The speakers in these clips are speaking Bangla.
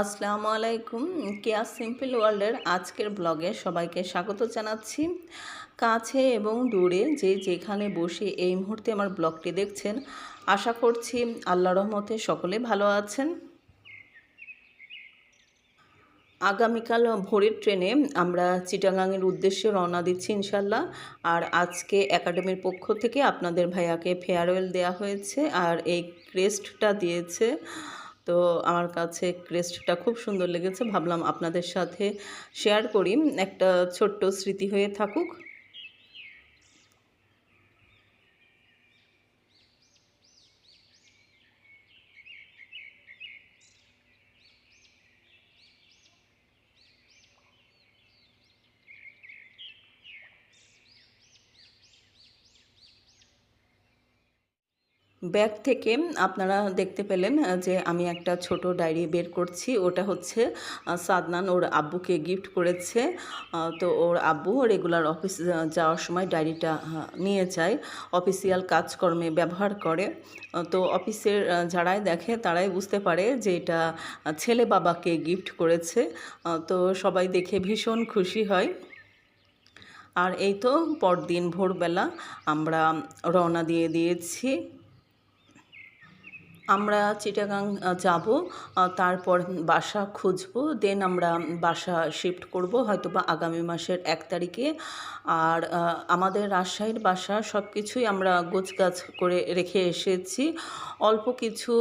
আসসালামু আলাইকুম, কেয়া সিম্পল ওয়ার্ল্ডের আজকের ব্লগে সবাইকে স্বাগত জানাচ্ছি। কাছে এবং দূরে যে যেখানে বসে এই মুহূর্তে আমার ব্লগটি দেখছেন, আশা করছি আল্লাহ রহমতে সকলে ভালো আছেন। আগামীকাল ভোরের ট্রেনে আমরা চিটাগাংয়ের উদ্দেশ্যে রওনা দিচ্ছি ইনশাল্লাহ। আর আজকে একাডেমির পক্ষ থেকে আপনাদের ভাইয়াকে ফেয়ারওয়েল দেওয়া হয়েছে আর এই ক্রেস্টটা দিয়েছে। তো আমার কাছে ক্রেস্টটা খুব সুন্দর লেগেছে। ভাবলাম আপনাদের সাথে শেয়ার করি। একটা ছোট্ট স্মৃতি হয়ে থাকুক। ব্যাগ থেকে আপনারা দেখতে পেলেন যে আমি একটা ছোট ডায়েরি বের করছি। ওটা হচ্ছে সাদনান ওর আব্বুকে গিফট করেছে। তো ওর আব্বু রেগুলার অফিস যাওয়ার সময় ডায়েরিটা নিয়ে যায়। অফিসিয়াল কাজকর্মে ব্যবহার করে। তো অফিসের যারাই দেখে তারাই বুঝতে পারে যে এটা ছেলে বাবাকে গিফট করেছে। তো সবাই দেখে ভীষণ খুশি হয়। আর এই তো পরদিন ভোরবেলা আমরা রওনা দিয়ে দিয়েছি। আমরা চিটাগাং যাব তারপর বাসা খুঁজবো দেন আমরা বাসা শিফট করব হয়তো বা আগামী মাসের এক তারিখে। আর আমাদের রাজশাহীর বাসা সব কিছুই আমরা গোছগাছ করে রেখে এসেছি। অল্প কিছু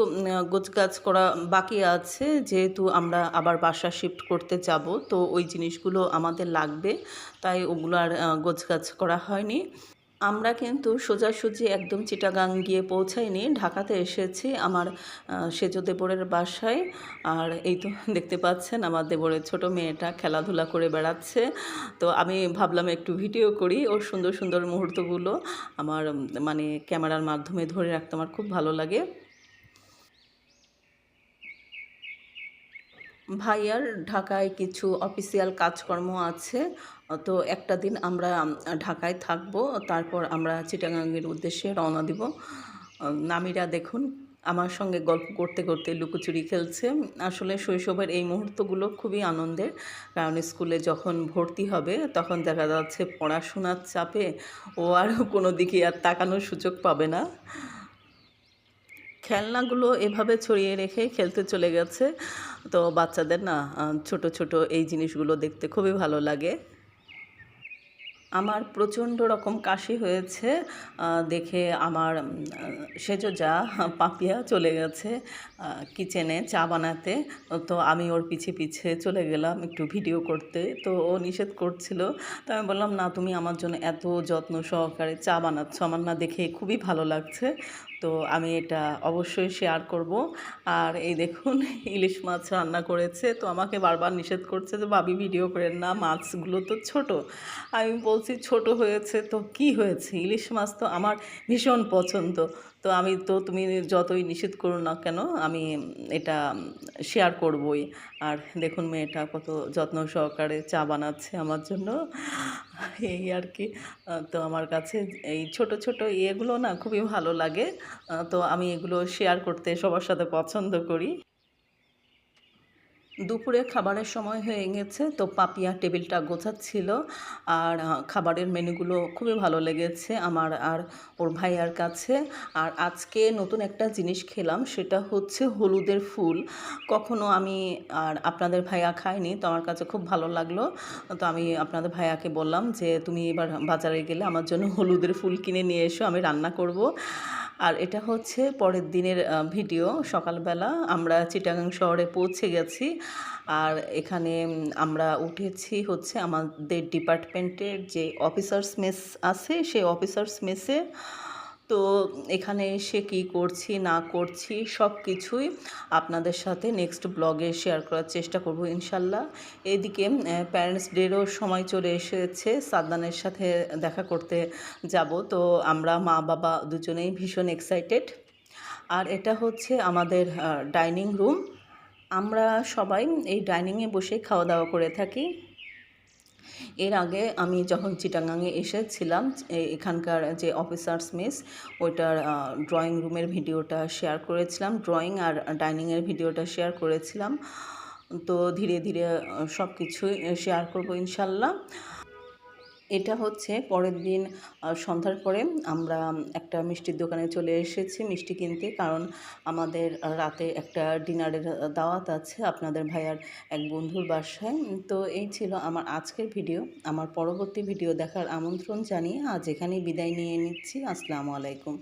গোছগাছ করা বাকি আছে, যেহেতু আমরা আবার বাসা শিফট করতে যাব, তো ওই জিনিসগুলো আমাদের লাগবে, তাই ওগুলো আর গোছগাছ করা হয়নি। আমরা কিন্তু সোজাসুজি একদম চিটাগাং গিয়ে পৌঁছাইনি। ঢাকাতে এসেছি আমার সেজ দেবরের বাসায়। আর এই তো দেখতে পাচ্ছেন আমার দেবরের ছোট মেয়েটা খেলাধুলা করে বেড়াচ্ছে। তো আমি ভাবলাম একটু ভিডিও করি ওর সুন্দর সুন্দর মুহূর্তগুলো। আমার মানে ক্যামেরার মাধ্যমে ধরে রাখতে আমার খুব ভালো লাগে। ভাইয়ার ঢাকায় কিছু অফিসিয়াল কাজকর্ম আছে, তো একটা দিন আমরা ঢাকায় থাকব, তারপর আমরা চিটাগাঙ্গের উদ্দেশ্যে রওনা দিব। নামিরা দেখুন, আমার সঙ্গে গল্প করতে করতে লুকোচুরি খেলছে। আসলে শৈশবের এই মুহূর্তগুলো খুবই আনন্দের, কারণ স্কুলে যখন ভর্তি হবে, তখন দেখা যাচ্ছে পড়াশোনার চাপে ও আর কোনো দিকে আর তাকানোর সুযোগ পাবে না। খেলনাগুলো এভাবে ছড়িয়ে রেখে খেলতে চলে গেছে। তো বাচ্চাদের না ছোট ছোট এই জিনিসগুলো দেখতে খুবই ভালো লাগে। আমার প্রচণ্ড রকম কাশি হয়েছে দেখে আমার সেজো যা, পাপিয়া চলে গেছে কিচেনে চা বানাতে। তো আমি ওর পিছে পিছে চলে গেলাম একটু ভিডিও করতে। তো ও নিষেধ করছিল। তো আমি বললাম, না, তুমি আমার জন্য এত যত্ন সহকারে চা বানাচ্ছ, আমার না দেখে খুবই ভালো লাগছে। তো আমি এটা অবশ্যই শেয়ার করব। আর এই দেখুন, ইলিশ মাছ রান্না করেছে। তো আমাকে বারবার নিষেধ করছে যে, ভাবি ভিডিও করেন না, মাছগুলো তো ছোট। আমি বলছি, ছোট হয়েছে তো কি হয়েছে? ইলিশ মাছ তো আমার ভীষণ পছন্দ। তো আমি তো তুমি যতই নিষেধ করো না কেন, আমি এটা শেয়ার করবই। আর দেখুন মেয়েটা কত যত্ন সহকারে চা বানাচ্ছে আমার জন্য। এই আর কি। তো আমার কাছে এই ছোট ছোট ইয়েগুলো না খুবই ভালো লাগে। তো আমি এগুলো শেয়ার করতে সবার সাথে পছন্দ করি। দুপুরে খাবারের সময় হয়ে গেছে, তো পাপিয়া টেবিলটা গোছাচ্ছিল। আর খাবারের মেনুগুলো খুবই ভালো লেগেছে আমার আর ওর ভাইয়ার কাছে। আর আজকে নতুন একটা জিনিস খেলাম, সেটা হচ্ছে হলুদের ফুল। কখনো আমি আর আপনাদের ভাইয়া খাইনি, তো আমার কাছে খুব ভালো লাগল। তো আমি আপনাদের ভাইয়াকে বললাম যে, তুমি এবার বাজারে গেলে আমার জন্য হলুদের ফুল কিনে নিয়ে এসো, আমি রান্না করব। আর এটা হচ্ছে পরের দিনের ভিডিও। সকালবেলা আমরা চিটাগাং শহরে পৌঁছে গেছি। আর এখানে আমরা উঠেছি হচ্ছে আমাদের ডিপার্টমেন্টের যে অফিসার্স মেস আছে, সেই অফিসার্স মেসে তো এখানে এসে কি করছি, না করছি সব কিছুই আপনাদের সাথে নেক্সট ব্লগে শেয়ার করার চেষ্টা করব ইনশাল্লাহ। এদিকে প্যারেন্টস ডেরও সময় চলে এসেছে, সাদদানের সাথে দেখা করতে যাব। তো আমরা মা, বাবা দুজনেই ভীষণ এক্সাইটেড আর এটা হচ্ছে আমাদের ডাইনিং রুম আমরা সবাই এই ডাইনিংয়ে বসে খাওয়া দাওয়া করে থাকি। এর আগে আমি যখন চিটাগাংয়ে এসেছিলাম এখানকার যে অফিসার্স মেস ওইটার ড্রয়িং রুমের ভিডিওটা শেয়ার করেছিলাম ড্রয়িং আর ডাইনিংয়ের ভিডিওটা শেয়ার করেছিলাম। তো ধীরে ধীরে সব কিছুই শেয়ার করব ইনশাল্লাহ। এটা হচ্ছে পরের দিন সন্ধ্যার পরে আমরা একটা মিষ্টির দোকানে চলে এসেছি মিষ্টি কিনতে। কারণ আমাদের রাতে একটা ডিনারের দাওয়াত আছে আপনাদের ভাইয়ার এক বন্ধুর বাসায়। তো এই ছিল আমার আজকের ভিডিও। আমার পরবর্তী ভিডিও দেখার আমন্ত্রণ জানিয়ে আজ এখানেই বিদায় নিয়ে নিচ্ছি। আসসালামু আলাইকুম।